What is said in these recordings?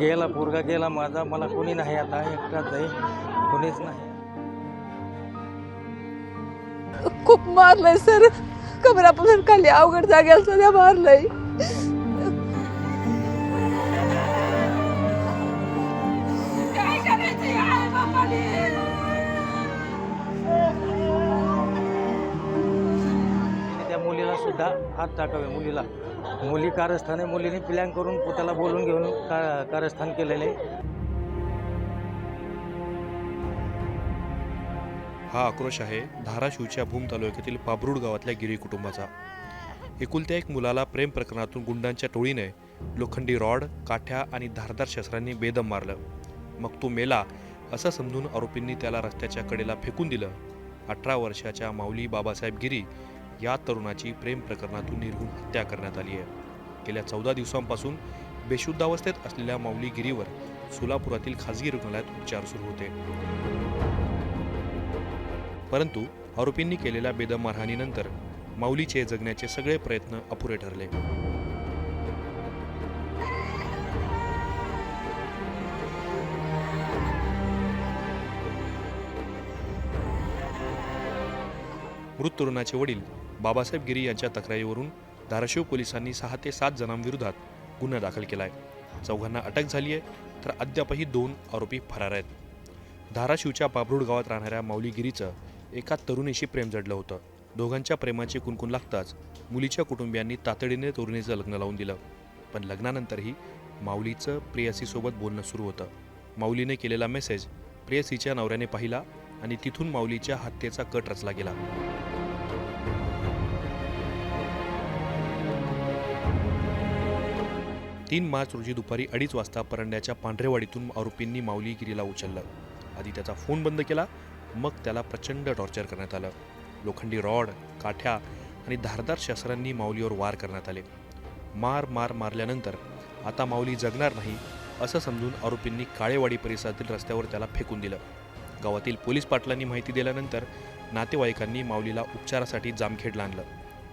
गेला पोरगा गेला माझा मला कोणी नाही आता एकटाच आहे. कोणीच नाही. खूप मारलंय सर. कमरापासून खाली अवघड जाग्याला सध्या मारलंय. सुद्धा हात टाकावे मुलीला. मुली कारस्थान आहे मुलीने प्लॅन करून पुताला बोलून घेऊन का कारस्थान केलेले. हा आक्रोश आहे धाराशिवच्या भूम तालुक्यातील पाबरूड गावातल्या गिरी कुटुंबाचा. एकुलत्या एक मुलाला प्रेम प्रकरणातून गुंडांच्या टोळीने लोखंडी रॉड काठ्या आणि धारदार शस्त्रांनी बेदम मारलं. मग तो मेला असं समजून आरोपींनी त्याला रस्त्याच्या कडेला फेकून दिलं. अठरा वर्षाच्या माऊली बाबासाहेब गिरी या तरुणाची प्रेम प्रकरणातून निर्घुण हत्या करण्यात आली आहे. गेल्या चौदा दिवसांपासून बेशुद्धावस्थेत असलेल्या माऊलीगिरीवर सोलापुरातील खासगी रुग्णालयात उपचार सुरू होते. परंतु आरोपींनी केलेल्या बेदम मारहाणीनंतर माऊलीचे जगण्याचे सगळे प्रयत्न अपुरे ठरले. मृत तरुणाचे वडील बाबासाहेब गिरी यांच्या तक्रारीवरून धाराशिव पोलिसांनी सहा ते सात जणांविरोधात गुन्हा दाखल केला आहे चौघांना अटक झाली आहे तर अद्यापही दोन आरोपी फरार आहेत. धाराशिवच्या पाबरूड गावात राहणाऱ्या माऊलीगिरीचं एका तरुणीशी प्रेम जडलं होतं. दोघांच्या प्रेमाची कुणकुण लागताच मुलीच्या कुटुंबियांनी तातडीने तरुणीचं लग्न लावून दिलं. पण लग्नानंतरही माऊलीचं प्रेयसीसोबत बोलणं सुरू होतं. माऊलीने केलेला मेसेज प्रेयसीच्या नवऱ्याने पाहिला आणि तिथून माऊलीच्या हत्येचा कट रचला गेला. तीन मार्च रोजी दुपारी अडीच वाजता परंड्याच्या पांढरेवाडीतून आरोपींनी माऊलीगिरीला उचललं. आधी त्याचा फोन बंद केला मग त्याला प्रचंड टॉर्चर करण्यात आलं. लोखंडी रॉड काठ्या आणि धारदार शस्त्रांनी माऊलीवर वार करण्यात आले. मार मार मारल्यानंतर आता माऊली जगणार नाही असं समजून आरोपींनी काळेवाडी परिसरातील रस्त्यावर त्याला फेकून दिलं. गावातील पोलीस पाटलांनी माहिती दिल्यानंतर नातेवाईकांनी माऊलीला उपचारासाठी जामखेडला आणलं.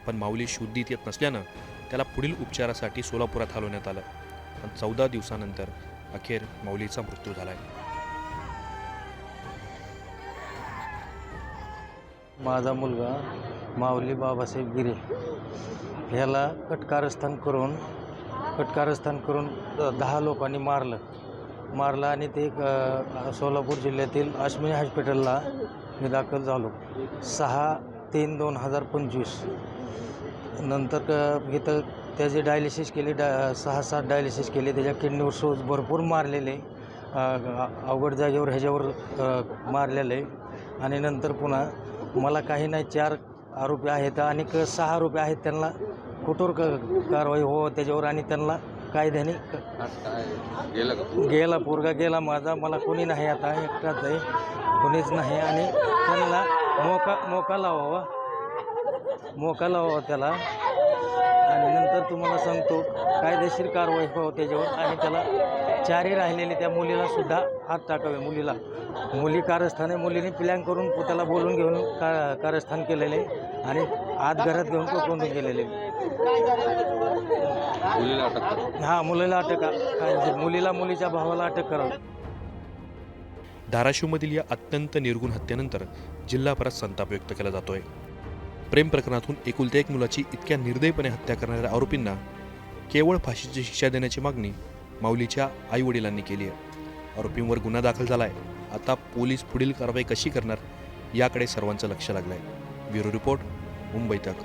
पण माऊली शुद्धीत येत नसल्यानं त्याला पुढील उपचारासाठी सोलापुरात हलवण्यात आलं. पण चौदा दिवसानंतर अखेर माऊलीचा मृत्यू झालाय. माझा मुलगा माऊली बाबासाहेब गिरे ह्याला कटकारस्थान करून कटकारस्थान करून दहा लोकांनी मारलं. मारलं आणि ते सोलापूर जिल्ह्यातील अश्विनी हॉस्पिटलला मी दाखल झालो. सहा तीन दोन हजार पंचवीस. नंतर क- इथं त्याचे डायलिसिस केले डा सहा सात डायलिसिस केले त्याच्या किडनीवर सोज भरपूर मारलेले अवघड जागेवर ह्याच्यावर मारलेले. आणि नंतर पुन्हा मला काही नाही चार आरोपी आहेत आणि क सहा आरोपी आहेत त्यांना कठोर क कारवाई हो त्याच्यावर आणि त्यांना कायद्याने गेला गेला पोरगा गेला माझा मला कोणी नाही आता एकटाच आहे कोणीच नाही. आणि त्यांना मोका मोका लावावा. मोका लावावा त्याला. आणि नंतर तुम्हाला सांगतो कायदेशीर कारवाई हो त्याच्यावर. आणि त्याला चारही राहिलेले त्या मुलीला सुद्धा हात टाकावे मुलीला. मुली कारस्थाने मुलीने प्लॅन करून पुताला बोलून घेऊन का कारस्थान केलेले. आणि आत घरात घेऊन कोकून गेलेले. हां मुलीला अटक काय मुलीला मुलीच्या भावाला अटक करावी धाराशिवमधील या अत्यंत निर्गुण हत्येनंतर जिल्हाभरात संताप व्यक्त केला जातोय. प्रेम प्रकरणातून एकुलत्या एक मुलाची इतक्या निर्दयपणे हत्या करणाऱ्या आरोपींना केवळ फाशीची शिक्षा देण्याची मागणी माऊलीच्या आई वडिलांनी केली आहे. आरोपींवर गुन्हा दाखल झाला आहे आता पोलीस पुढील कारवाई कशी करणार याकडे सर्वांचं लक्ष लागलं आहे ब्युरो रिपोर्ट मुंबई तक.